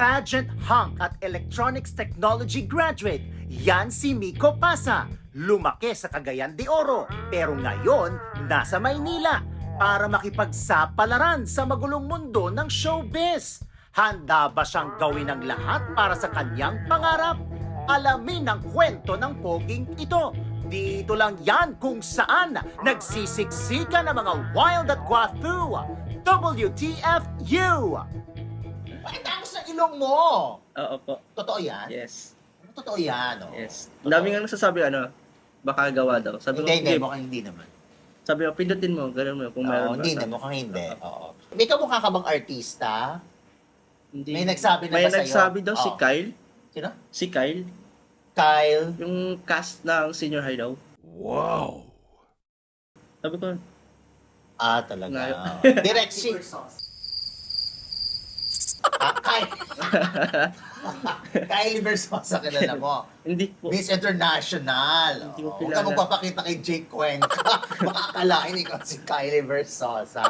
pageant hunk at electronics technology graduate. Yan si Miko Pasa. Lumaki sa Cagayan de Oro, pero ngayon nasa Maynila para makipagsapalaran sa magulong mundo ng showbiz. Handa ba siyang gawin ang lahat para sa kanyang pangarap? Alamin ang kwento ng poging ito. Dito lang yan kung saan nagsisiksika ng mga wild at guathu. WTFU! Bakit tangos ng ilong mo? Oo po. Totoo yan? Yes. Totoo yan, oh. Yes. Ang dami nga nagsasabi ano, baka gawa daw. Sabi Hindi, ko, hindi. Mukhang hindi naman. Sabi ko, pindutin mo, ganun mo, kung Oo, meron ba. hindi na. Sabi- Mukhang hindi. Oo. May kamukha ka bang artista? Hindi. May nagsabi na May ba sa'yo? nagsabi daw si Oo. Kyle. Sino? Si Kyle. Kyle. Yung cast ng senior high daw. Wow. Sabi ko, Ah, talaga. Ngayon. Direct si... Kyle. Kylie Versosa kilala mo. hindi po. Miss International. Hindi ko Oh, Huwag kilala. ka magpapakita kay Jake Cuenca. Makakalain ikaw si Kylie Versosa.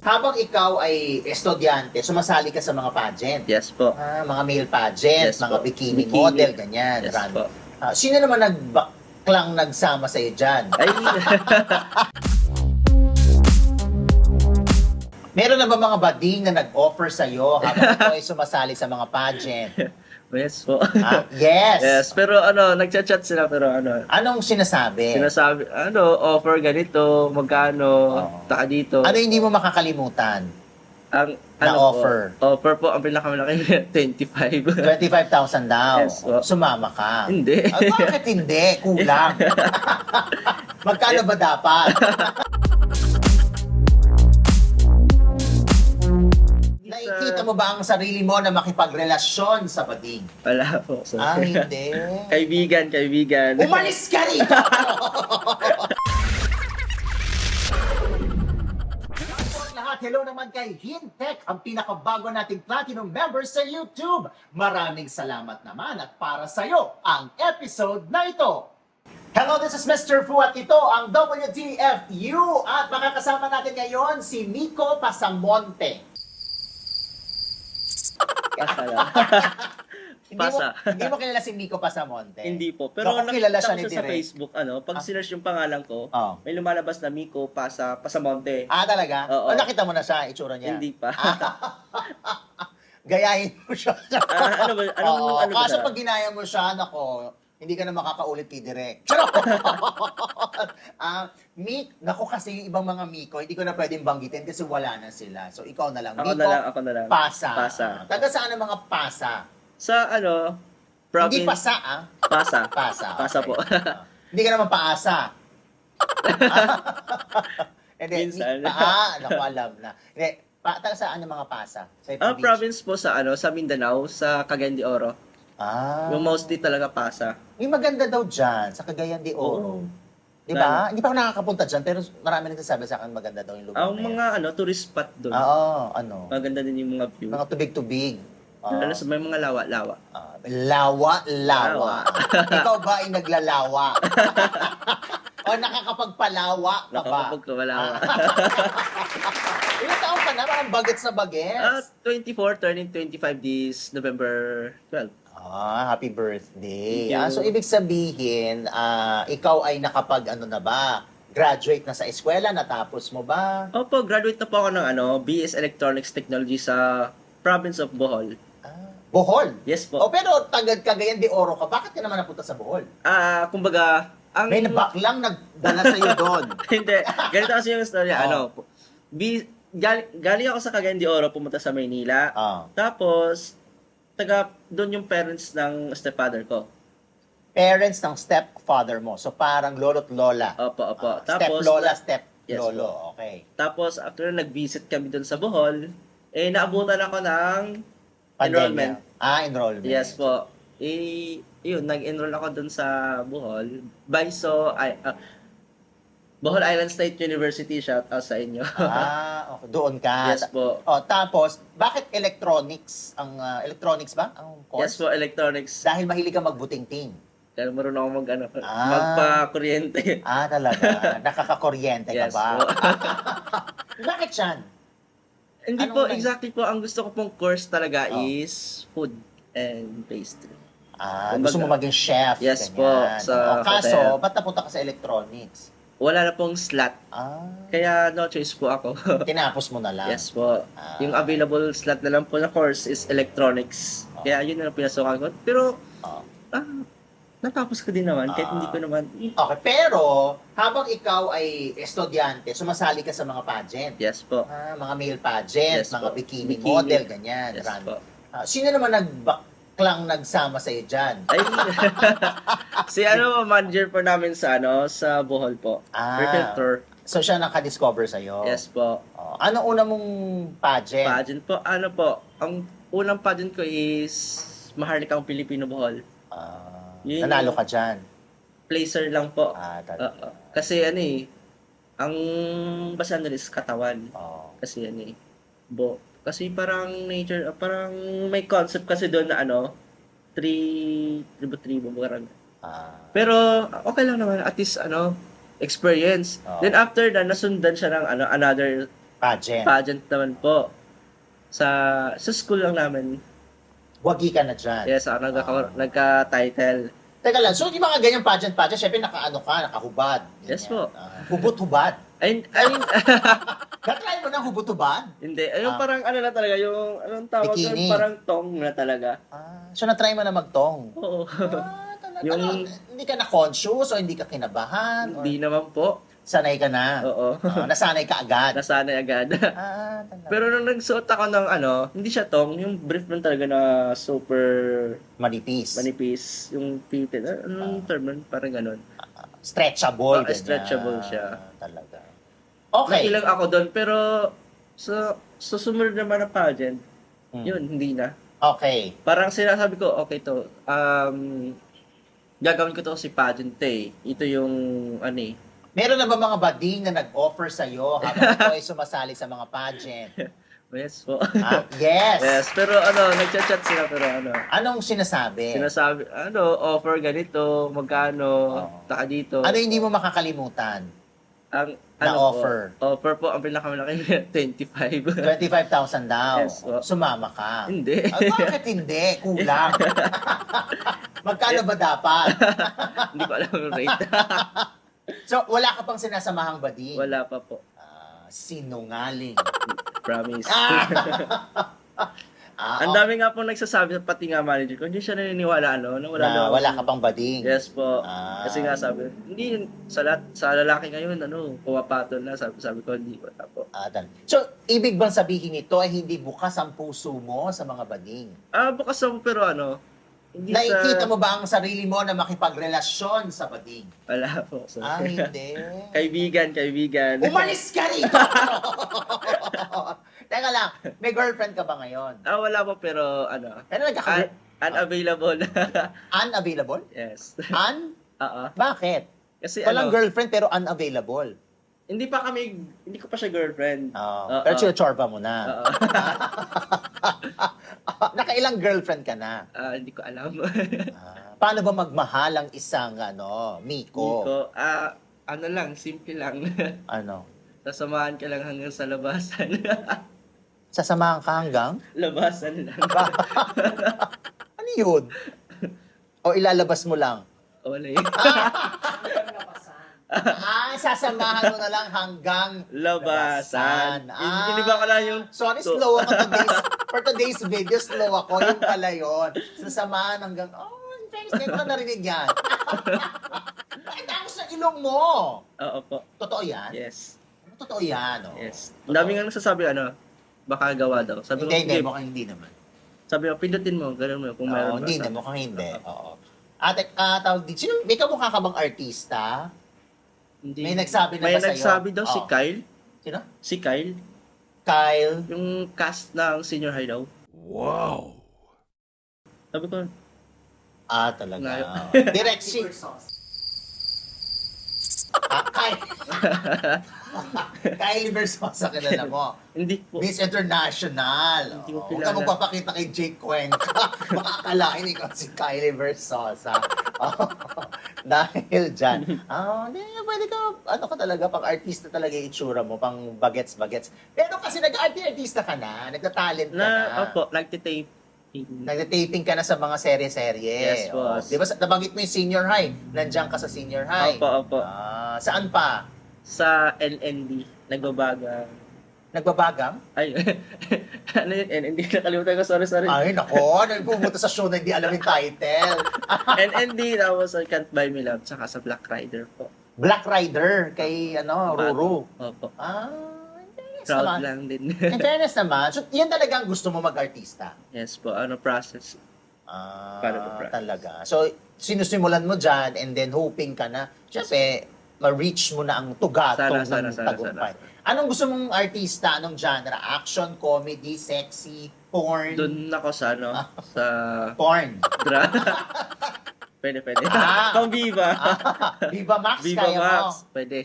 Habang ikaw ay estudyante, sumasali ka sa mga pageant. Yes po. Ah, mga male pageant, Yes mga po. bikini, Bikini. model, ganyan. Yes run. po. Ah, sino naman nagbaklang nagsama sa'yo dyan? Ay, Meron na ba mga bading na nag-offer sa'yo habang ikaw ay sumasali sa mga pageant? yes po. Ah, yes. yes, pero ano, nagchat-chat sila pero ano, Anong sinasabi? sinasabi, ano, offer ganito, magkano, Oo. taka dito. ano hindi mo makakalimutan? ang na ano offer? Po, offer po, ang pinakamalaki 25. 25,000 daw. Yes, po. Sumama ka. Hindi. Ah, bakit hindi? Kulang. Magkano ba dapat? Nakikita mo ba ang sarili mo na makipagrelasyon sa bading? Wala po. Ah, hindi. kaibigan, kaibigan. Umalis ka rito! lahat, hello naman kay Hintech, ang pinakabago nating platinum member sa YouTube. Maraming salamat naman at para sa'yo ang episode na ito. Hello, this is Mr. Fu at ito ang WTFU at makakasama natin ngayon si Miko Pasamonte. Pasa lang. Hindi mo, Pasa. hindi mo kilala si Miko Pasamonte? Hindi po. Pero Naku, kilala siya ni nakita ko sa Direk. Facebook, ano, pag Ah. sinerge yung pangalan ko, Oh. may lumalabas na Miko Pasa, Pasamonte. Ah, talaga? Oo. O, nakita mo na siya, itsura niya? Hindi pa. Gayahin mo siya. Ah, ano ba? Ano, Oo, ano ba? kaso na? pag ginaya mo siya, nako, hindi ka na makakaulit kay Direk. Ah, Mik, nako kasi yung ibang mga Miko, hindi ko na pwedeng banggitin kasi wala na sila. So, ikaw na lang. Ako Miko, na lang, ako na lang. pasa. Pasa. Taga saan ang mga pasa? Sa ano, province. Hindi pasa, ah. Pasa. Pasa. Pasa po. Ah, hindi ka naman paasa. Hindi, Minsan. mi- ah, naku, alam na. Hindi, pa, taga saan ang mga pasa? Sa Ah, probinsya? province po sa ano, sa Mindanao, sa Cagayan de Oro. Ah. Yung mostly talaga Pasa. May maganda daw dyan, sa Cagayan de Oro. Oo. Di ba? Hindi pa ako nakakapunta dyan, pero marami nagsasabi sa akin maganda daw yung lugar Ang na yan. mga ano, tourist spot doon. Oo, ano. Maganda din yung mga view. Mga tubig-tubig. Ah, Lalo sa may mga lawa-lawa. ah, lawa, lawa. Ikaw ba ay naglalawa? o nakakapagpalawa ka ba? Nakakapagkawalawa. Ilang taon ka na? Parang bagets na bagets. Ah, 24, turning 25 this November 12. Ah, happy birthday. Ah, so ibig sabihin, ah, ikaw ay nakapag ano na ba? Graduate na sa eskwela, natapos mo ba? Opo, graduate na po ako ng ano, BS Electronics Technology sa province of Bohol. Ah, Bohol. Yes po. O pero tagad Cagayan de Oro ka, bakit ka naman napunta sa Bohol? Ah, kumbaga, ang May nabaklang nagdala sa iyo doon. Hindi, ganito kasi yung story. Oo. Ano, bi, gal, galing ako sa Cagayan de Oro, pumunta sa Maynila. Ah. Tapos, taga doon yung parents ng stepfather ko. Parents ng stepfather mo. So parang lolo't lola. Opo, opo. Ah, step tapos, lola, step Yes lolo. Okay. Tapos, after nag-visit kami doon sa Bohol, eh, naabutan ako ng enrollment. Ah, enrollment. Yes po. Eh, yun, nag-enroll ako doon sa Bohol. Baiso, ay, ah, Bohol Island State University, shout out sa inyo. Ah, okay. Doon ka. yes po. Oh, tapos, bakit electronics ang ah, electronics ba? Ang Yes course? po, electronics. Dahil mahilig ka magbuting-ting. Kaya marunong ako mag, ano, Ah. magpa-kuryente. Ah, talaga. Nakakakuryente ka yes ba? po. Bakit yan? Hindi Anong po, unang- exactly po. Ang gusto ko pong course talaga Oh. is food and pastry. Ah, Kumbaga- gusto mo maging chef. Yes ganyan. po, sa Oo, kaso, hotel. ba't napunta ka sa electronics? Wala na pong slot. Ah, Kaya no choice po ako. tinapos mo na lang. yes po. Ah. Yung available slot na lang po na course is electronics. Oh. Kaya yun na lang pinasukan ko. Pero, Oh. ah, natapos ko din naman. Kahit Ah. hindi ko naman. Okay, pero habang ikaw ay estudyante, sumasali ka sa mga pageant. Yes po. Ah, mga male pageant, Yes mga po. bikini, Bikini. model, ganyan. Yes run. po. Ah, sino naman nagbaklang nagsama sa iyo dyan? Ay, si ano, manager po namin sa ano, sa Bohol po. Ah. Reflector. So siya nakadiscover sa iyo. Yes po. Oh, ano una mong pageant? Pageant po, ano po, ang unang pageant ko is Maharlikang Pilipino Bohol. Ah, Yun nanalo ka dyan. Placer lang po. Ah, talaga. Oo. kasi ano eh, ang basta ano is katawan. Oh. Kasi ano eh, bo, kasi parang nature, ah, parang may concept kasi doon na ano, three, tribo-tribo, parang. Ah, Pero okay lang naman, at least ano, experience. Oo. Then after that, nasundan siya ng ano, another pageant. pageant naman po. Sa sa school lang namin. Wagi ka na dyan. Yes, ako nagka, Ah. nagka-title. Teka lang, so di mga ganyan pageant pageant, syempre nakaano ka, nakahubad. Ganyan. Yes po. Ah, hubot-hubad. Ay, ay, Natry mo ng hubot-hubad? hindi. Ayun, Ah. parang ano na talaga, yung, anong tawag doon? Bikini. Parang tong na talaga. Ah, so natry mo na magtong? Oo. Ah, talaga. Yung- Ano, hindi ka na conscious o hindi ka kinabahan? Or Hindi naman po. sanay ka na? Oo. Ah, nasanay ka agad? Nasanay agad. ah, talaga. Pero nung nagsuot ako ng ano, hindi siya tong, yung brief lang talaga na super Manipis. manipis, yung fitted. Ah, Anong term nun? Parang ganun. Stretchable. Ah, ganyan. stretchable siya. Ah, talaga. Okay. Nakilang ako doon, pero sa, sa sumunod naman na pageant, Hmm. yun, hindi na. Okay. Parang sinasabi ko, okay to, um, gagawin ko to si pageant eh. Ito yung, ano eh, Meron na ba mga bading na nag-offer sa'yo habang ikaw ay sumasali sa mga pageant? yes po. Ah, yes. yes, pero ano, nagchat-chat sila, pero ano, Anong sinasabi? sinasabi, ano, offer ganito, magkano, Oo. taka dito. ano hindi mo makakalimutan? Ang, na ano offer? Po, offer po, ang pinakamalaki, 25. 25,000 daw. Yes, po. Sumama ka. Hindi. Ah, bakit hindi? Kulang. Magkano ba dapat? Hindi ko alam yung rate. So, wala ka pang sinasamahang bading? Wala pa po. Ah, sinungaling. Promise. Ah, Ang dami nga po nagsasabi, pati nga manager ko, hindi siya naniniwala, ano, na wala, na daw- wala ka pang bading. Yes po. Ah. Kasi nga sabi, hindi, sa, lahat, sa lalaki ngayon, ano, pumapatol na, sabi, sabi ko, hindi, po. Ah, dal- so, ibig bang sabihin nito ay hindi bukas ang puso mo sa mga bading? Ah, bukas ako, pero ano, hindi Nakikita sa... mo ba ang sarili mo na makipagrelasyon sa bading? Wala po. So, Ah, hindi. kaibigan, kaibigan. Umalis ka rito! Teka lang, may girlfriend ka ba ngayon? ah, wala po, pero ano, Pero un- nagkaka- unavailable. unavailable? yes. Un? Oo. Bakit? Kasi Walang ano, girlfriend pero unavailable. hindi pa kami, hindi ko pa siya girlfriend. Oh, Oo. pero chorba mo na. Oo. Nakailang girlfriend ka na? Ah, hindi ko alam. Ah, paano ba magmahal ang isang ano, Miko? Hindi ko, ah, ano lang, simple lang. Ano? Sasamahan ka lang hanggang sa labasan. Sasamahan ka hanggang? labasan lang. Ano yun? O ilalabas mo lang? Wala yun. ah, sasamahan mo na lang hanggang Labasan. Ah. Hindi ba ko lang yung... Sorry, to- slow ako today's, for today's video, slow ako. Yun pala yun. Sasamahan hanggang, oh, in fairness, ko narinig yan. Bakit ako sa ilong mo? Oo po. Totoo yan? Yes. Totoo yan, oh. Yes. Ang dami nga nagsasabi, ano, baka gawa daw. Sabi ko, Hindi, hindi, "Sige." mukhang hindi naman. Sabi ko, pindutin mo, ganun mo, kung Oo, meron hindi ba. na, mukhang hindi. Oo. Ate, ah, tawag dito, sino, may kamukha ka bang artista? Hindi. May nagsabi na May ba sa'yo? nagsabi daw si Oo. Kyle. Sino? Si Kyle. Kyle. Yung cast ng senior high daw. Wow. Sabi ko, Ah, talaga. Ngayon. Direct si... Kyle. Kylie Versosa kilala mo. hindi po. Miss International. Hindi ko Oh, Huwag ka kilala. magpapakita kay Jake Cuenca. Baka akalain ikaw si Kylie Versosa. Oh. Dahil dyan. Ah, hindi, pwede ka, ano ka talaga, pang artista talaga yung itsura mo, pang bagets-bagets. Pero kasi nag-artista ka na, nagta-talent ka na. Na, opo, nagtitape. Nagtitaping ka na sa mga serye-serye. Yes, Oh, boss. Di ba, nabanggit mo yung senior high. Nandiyan ka sa senior high. Opo, opo. Ah, saan pa? Sa NND, nagbabaga. Nagbabagang? Ay, ano yun? NND, nakalimutan ko. Sorry, sorry. Ay, nako, nagpumunta sa show na hindi alam yung title. NND, tapos sa Can't Buy Me Love, tsaka sa Black Rider po. Black Rider kay, ano, Ruru. Opo. Ah, Proud naman. lang din. In fairness naman, so, yan talaga ang gusto mo mag-artista. yes po, ano process. Ah, Para ma-practice. talaga. So, sinusimulan mo dyan and then hoping ka na, syempre, ma-reach mo na ang tugatong Sana, sana, ng sana, tagumpay. Anong gusto mong artista? Anong genre? Action, comedy, sexy, porn? Doon ako sa ano, Ah. sa Porn. dra. pwede, pwede. Ah. Pang Viva. Ah, Viva Max, Viva kaya Max. mo. Pwede.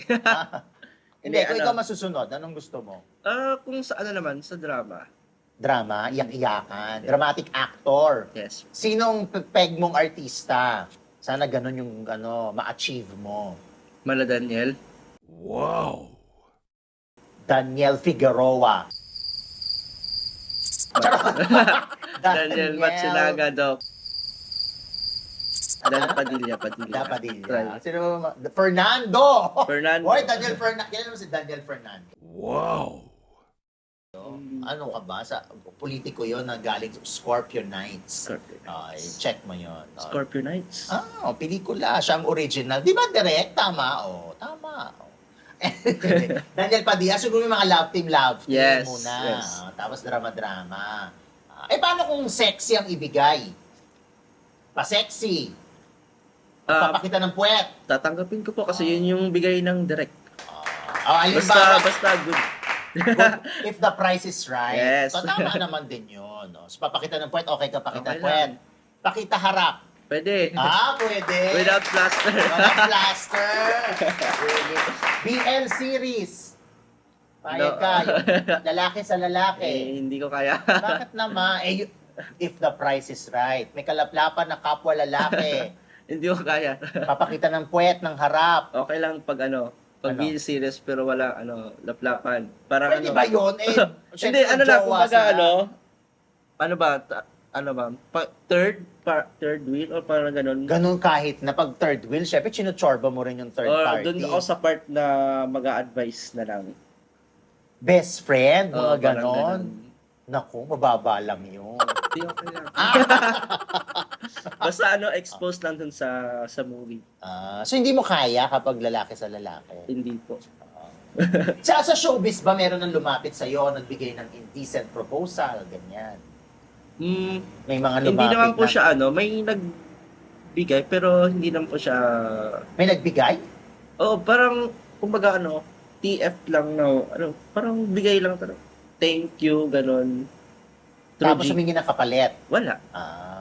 Hindi, Hindi, kung ano. ikaw masusunod, anong gusto mo? Ah, kung sa ano naman, sa drama. Drama, iyak-iyakan, dramatic actor. Yes. Sinong pe- peg mong artista? Sana ganun yung ano, ma-achieve mo. Mala Daniel. Daniel Figueroa. Daniel Matsinaga daw. Dan Padilla, Padilla. Da Padilla. Try. Sino ba? ma- Fernando! Fernando. Hoy, Daniel Fernando. Kailan mo si Daniel Fernando? Wow. Ano ka ba? Sa politiko yon na galing sa Scorpio Knights. Scorpio. Ay, check mo yon. Scorpio Knights. Ah, oh, pelikula. Siya ang original. Di ba direct? Tama. Oh, tama. Oh. Daniel Padilla, siguro may mga love team, love team Yes, muna. yes. Ah, tapos drama-drama. Ah, eh, paano kung sexy ang ibigay? Pa-sexy. Ah, Papakita ng puwet. tatanggapin ko po kasi yun yung bigay ng direct. Oh, Basta, halimbawa, basta good. good, if the price is right. Yes. So, tama naman din yun. No? So, papakita ng puwet, okay ka pakita Okay ng puwet. Pakita harap. Pwede. Ah, pwede. Without plaster. Walang plaster. BL series. Payag No. ka. Yung lalaki sa eh, lalaki. hindi ko kaya. Bakit naman? Eh, you- if the price is right. May kalaplapan na kapwa lalaki. hindi ko kaya. Papakita ng puwet ng harap. Okay lang pag ano, pag Ano? BL series pero wala ano, laplapan. Parang Pwede ano. ba yun? Eh, Hindi, syempre, ano lang, jowa kumbaga sila. ano, ano ba, ta- ano ba, pa, third, pa, third wheel or parang ganun. Ganun kahit na pag third wheel, syempre chinuchorba mo rin yung third or party. doon ako sa part na mag advise na lang. Best friend, mga Oo, parang ganon. ganun. Naku, mababa lang yun. Hindi okay lang. Basta ano, exposed lang dun sa sa movie. Ah, so hindi mo kaya kapag lalaki sa lalaki? Hindi po. Sa, sa showbiz ba meron nang lumapit sa'yo, nagbigay ng indecent proposal, ganyan? Hmm, May mga lumapit hindi naman po na- siya ano, may nagbigay pero hindi naman po siya May nagbigay? Oh, parang kumbaga ano, TF lang na ano, parang bigay lang talaga. Thank you, ganun. Through Tapos G- humingi ng kapalit. Wala. Ah,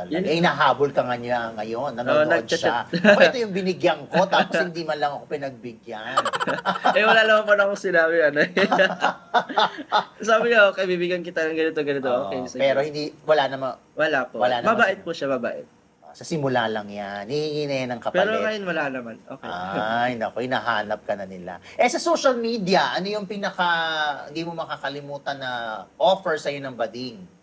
talaga. Yun- Eh, nahabol ka nga niya ngayon. Nanonood Oo, nagchat-chat. siya. Oh, ito yung binigyan ko, tapos hindi man lang ako pinagbigyan. eh, wala naman pa na akong sinabi, ano. Sabi niya, okay, bibigyan kita ng ganito, ganito. Oo, okay, sige. pero hindi, wala naman. wala po. wala naman mabait sila. po siya, mabait. Sa simula lang yan. Hihingi na yan ng kapalit. Pero ngayon wala naman. Okay. Ay, naku, hinahanap ka na nila. Eh, sa social media, ano yung pinaka, hindi mo makakalimutan na offer sa'yo ng bading?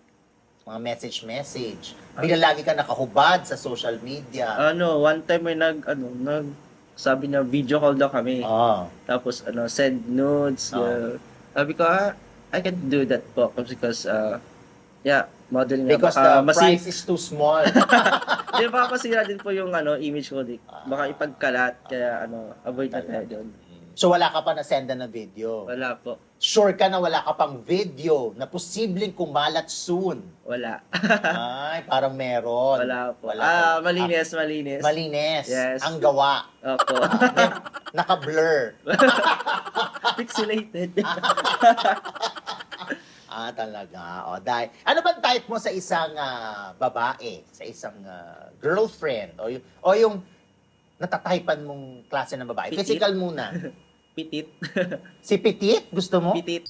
Mga message-message. Bila lagi ka nakahubad sa social media. ano, one time may nag, ano, nag, sabi niya, video call daw kami. Oh. Tapos, ano, send nudes. Oo. uh, sabi ko, ah, I can do that po because, uh, yeah, model nga. Because baka the price is too small. Di ba masira din po yung ano, image ko. Di. Ah. Baka ipagkalat, kaya ano, avoid na tayo doon. So wala ka pa na-senda na video. Wala po. Sure ka na wala ka pang video na posibleng kumalat soon. Wala. Ay, parang meron. Wala po. Wala ah, pa. malinis, malinis. Malinis. Yes. Ang gawa. Opo. Naka-blur. Pixelated. Ah, talaga. O, dahil, ano bang type mo sa isang ah, babae? Sa isang ah, girlfriend? O, yung, o yung natatypan mong klase ng babae? Pitit. Physical muna. Pitit. Si Petit, gusto mo? Pitit.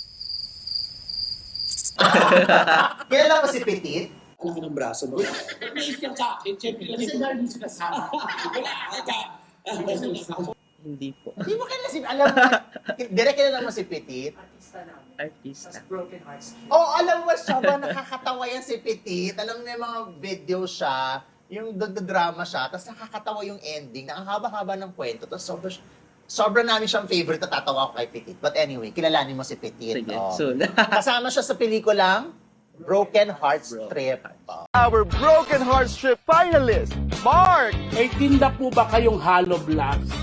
Kilala mo si Petit? Alam ka ng braso mo. Mait ka sa akin, siyempre. Kasi dahil siya kasama. Wala ka. Hindi po. Hindi mo kailan si... Alam mo, direct kilala mo si Petit? Artista. Oh, alam mo siya ba, nakakatawa yan si Petit. Alam mo yung mga video siya, yung drama siya, tapos nakakatawa yung ending, nakakahaba-haba ng kwento, tapos sobra, sobra namin siyang favorite at tatawa ako kay Petit. But anyway, kilalanin mo si Petit. Sige, oh. soon. Kasama siya sa pelikulang Broken Hearts Broken Trip. Hearts. our Broken Heart Strip finalist, Mark, May tinda po ba kayong hollow blocks?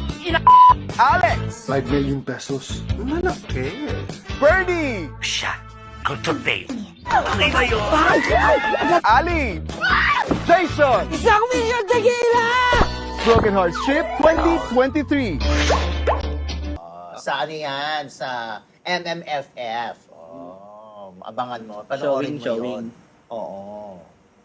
Alex, 5 million pesos. Malaki. Birdie, Siya, ang today. Ali, Jason, Isang million tequila! Broken Heart Strip 2023. Sa ano yan? Sa MMFF. Oh, abangan mo. Panoorin Showing, mo showing. yun. Oo.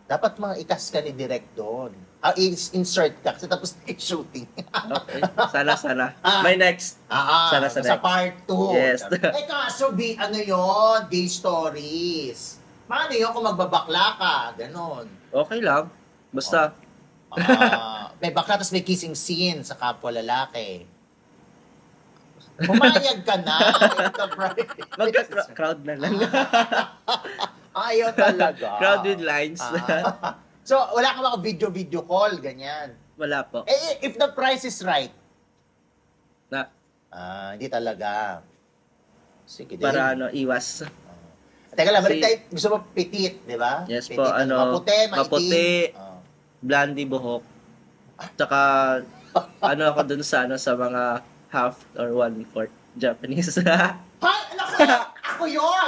Dapat mga ikas ka ni Direct doon. Ah, is- insert ka kasi tapos shooting. Okay. Sana, sana. Ah. May next. Ah, Sana sa sa next. part 2. Yes. eh kaso, bi, ano yon Gay stories. Paano yun kung magbabakla ka? Ganon. Okay lang. Basta, Ah, may bakla tapos may kissing scene sa kapwa lalaki. Pumayag ka na. Magka-crowd na lang. Ayaw talaga. crowd with lines. Ah. so, wala ka mga video-video call, ganyan. Wala po. Eh, if the price is right, Na, ah, hindi talaga. Sige din. para ano, iwas. Teka lang, balik tayo. Gusto mo petit, di ba? Yes petit, po, ano, Maputi, maitim. maputi. Ah. Blondie buhok. Tsaka, ano ako dun sa, ano, sa mga half or one-fourth Japanese. Ha? Naku! ako yun!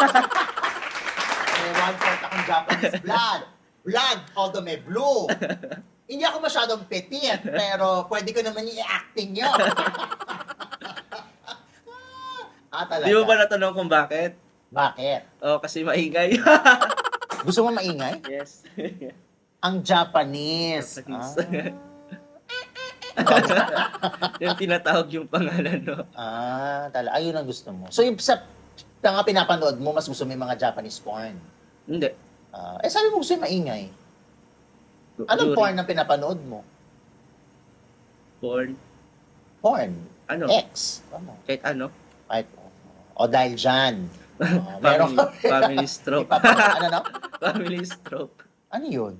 may one fourth akong Japanese blood. Blood, although may blue. Hindi ako masyadong petit, pero pwede ko naman i-acting yun. ah, talaga? Di mo ba natanong kung bakit? Bakit? Oh, kasi maingay. Gusto mo maingay? yes. Ang Japanese. Japanese. yung tinatawag yung pangalan, no? Ah, talaga. Ayun ang gusto mo. So, yung sa mga pinapanood mo, mas gusto mo yung mga Japanese porn. Hindi. Ah, eh, sabi mo gusto yung maingay. Anong Yuri. porn ang pinapanood mo? Porn. Porn. Ano? X. Ano? Kahit ano? Kahit, o dahil dyan. Uh, meron Family, family stroke. Ipapa- ano no? family stroke. Ano yun?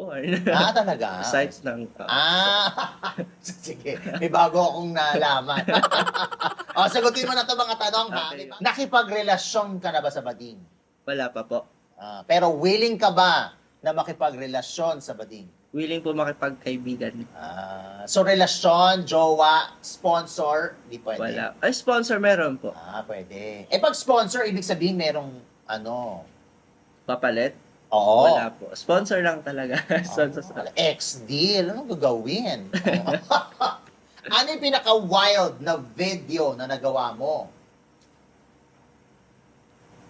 Porn. Ah, talaga? Sites ng... Ah, sige. May bago akong nalaman. o, sagutin mo na to mga tanong, ha? Okay. Nakipagrelasyon ka na ba sa bading? Wala pa po. Ah, pero willing ka ba na makipagrelasyon sa bading? Willing po makipagkaibigan. Ah, so, relasyon, jowa, sponsor, di pwede. Wala. Ay, sponsor meron po. Ah, pwede. Eh, pag sponsor, ibig sabihin merong, ano, Papalit? Oo. Wala po. Sponsor lang talaga. sponsor sa... Ah, Ex-deal. Anong gagawin? ano yung pinaka-wild na video na nagawa mo?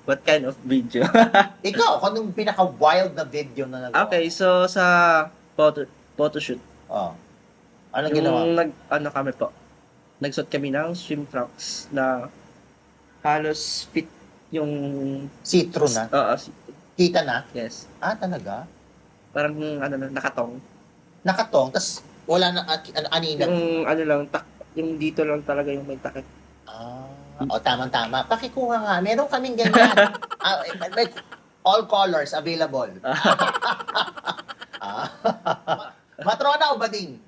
What kind of video? Ikaw, anong pinaka-wild na video na nagawa okay, so sa photo photoshoot. Oh. Anong ginawa? Yung nag, ano kami po, nagsuot kami ng swim trunks na halos fit yung... See-through na? Oo, si- Kita na? yes. Ah, talaga? Parang ano na, nakatong. Nakatong, tas wala na, ano, anina. Yung ano lang, tak, yung dito lang talaga yung may takip. Ah, o tamang-tama. Pakikuha nga. Meron kaming ganyan. Ah, eh, may- all colors available. ah. Matrona o bading?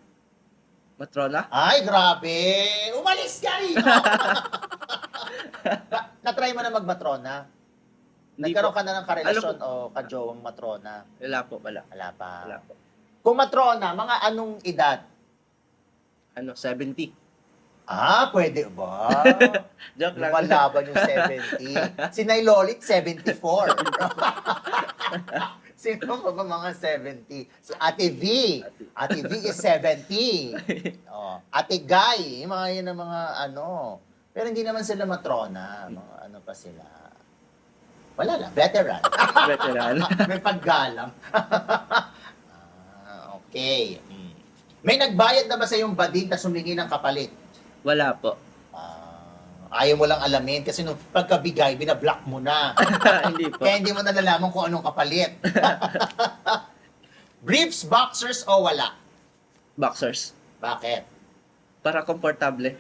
Matrona? Ay, grabe! Umalis ka rito! Na- Na-try mo na magmatrona? Nagkaroon ka na ng karelasyon o kajowang matrona? Wala po, wala. Wala pa. Wala po. Kung matrona, mga anong edad? Ano, 70. Ah, pwede ba? Joke lang. Lumalaban yung 70. Si Nay Lolit, 74. Sino pa ba mga 70? Si Ate V. Ate V is 70. Oh. Ate Guy, yung mga yun ang mga ano. Pero hindi naman sila matrona. Mga ano pa sila. Wala lang, veteran. Veteran. May paggalang. ah, okay. Mm. May nagbayad na ba sa yung bading na sumingi ng kapalit? Wala po. Ah, Ayaw mo lang alamin kasi nung pagkabigay, binablock mo na. Hindi po. Kaya hindi mo nalalaman kung anong kapalit. Briefs, boxers o wala? Boxers. Bakit? Para komportable.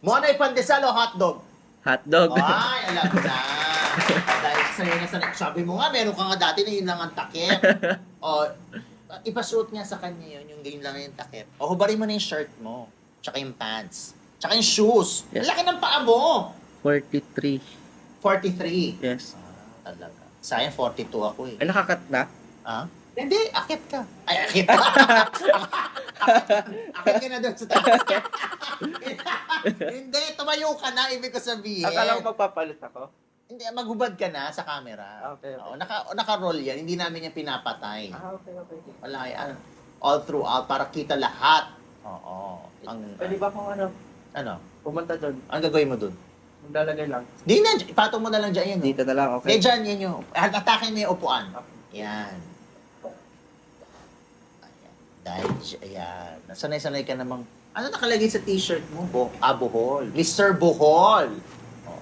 Monay pandesal o hotdog? Hotdog. Ay, alam ko na. Dahil sa'yo na sanay. Sabi mo nga, meron ka nga dati na yun lang ang takip. o, ipasuot niya sa kanya yun, yung yun lang yung takip. O, hubarin mo na yung shirt mo. Tsaka yung pants. Tsaka yung shoes. Yes. Laki ng paa mo. 43. 43. Yes. Ah, talaga. Sayang 42 ako eh. Ay, nakakat na? Ah? Hindi, akit ka. Ay, akit ka. akit ka na doon sa taas. Hindi, tumayo ka na, ibig ko sabihin. Akala ko magpapalit ako. Hindi, maghubad ka na sa camera. Okay, okay. Oo, naka, naka-roll yan. Hindi namin yan pinapatay. Ah, okay, okay. Wala yan. All throughout, para kita lahat. Oo. Ang, Pwede ba kung ano, ano? pumunta doon? Ang gagawin mo dun? Maglalagay lang. Di na, ipatong mo na lang dyan yan. Dito na lang, Hindi, okay? dyan, yan yung, atake mo yung upuan. Yan. Ayan. Dahil, dyan, ayan. Nasanay-sanay ka namang, ano nakalagay sa t-shirt mo? Bo ah, Bohol. Mr. Bohol.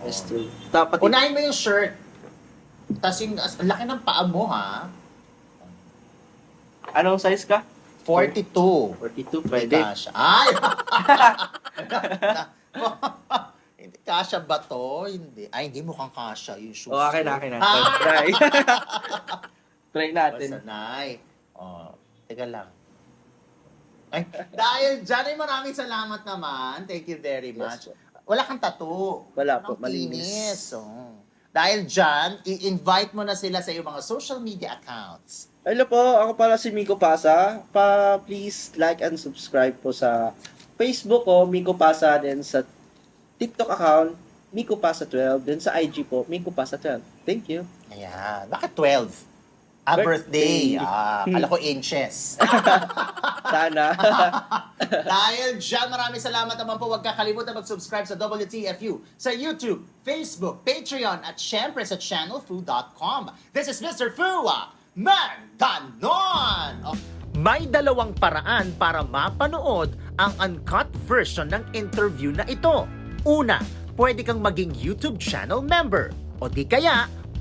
Yes, true. Dapat Unahin mo yung shirt. Tapos yung, as- ang laki ng paa mo, ha? Anong size ka? 42. 42, Pwede. Kasha. Ay! hindi, kasha ba to? Hindi. Ay, hindi mukhang kasha yung shoes. O, akin na, ko. akin na. Ah! Try. Try natin. Sanay. Oh, teka lang. Ay, dahil dyan ay maraming salamat naman. Thank you very much. Yes, Wala kang tattoo. Wala po, malinis. kinis. Oh. Dahil dyan, i-invite mo na sila sa iyong mga social media accounts. Hello po, ako pala si Miko Pasa. Pa, please like and subscribe po sa Facebook ko, Miko Pasa, then sa TikTok account, Miko Pasa 12, then sa IG po, Miko Pasa 12. Thank you. Ayan. Bakit 12? Ah, birthday. Birthday. Ah, kala ko inches. Sana. Dahil dyan, maraming salamat naman po. Huwag kakalimutan mag-subscribe sa WTFU, sa YouTube, Facebook, Patreon, at syempre sa channelfu.com. This is Mr. Fu, ah, Man Ganon! May dalawang paraan para mapanood ang uncut version ng interview na ito. Una, pwede kang maging YouTube channel member. O di kaya,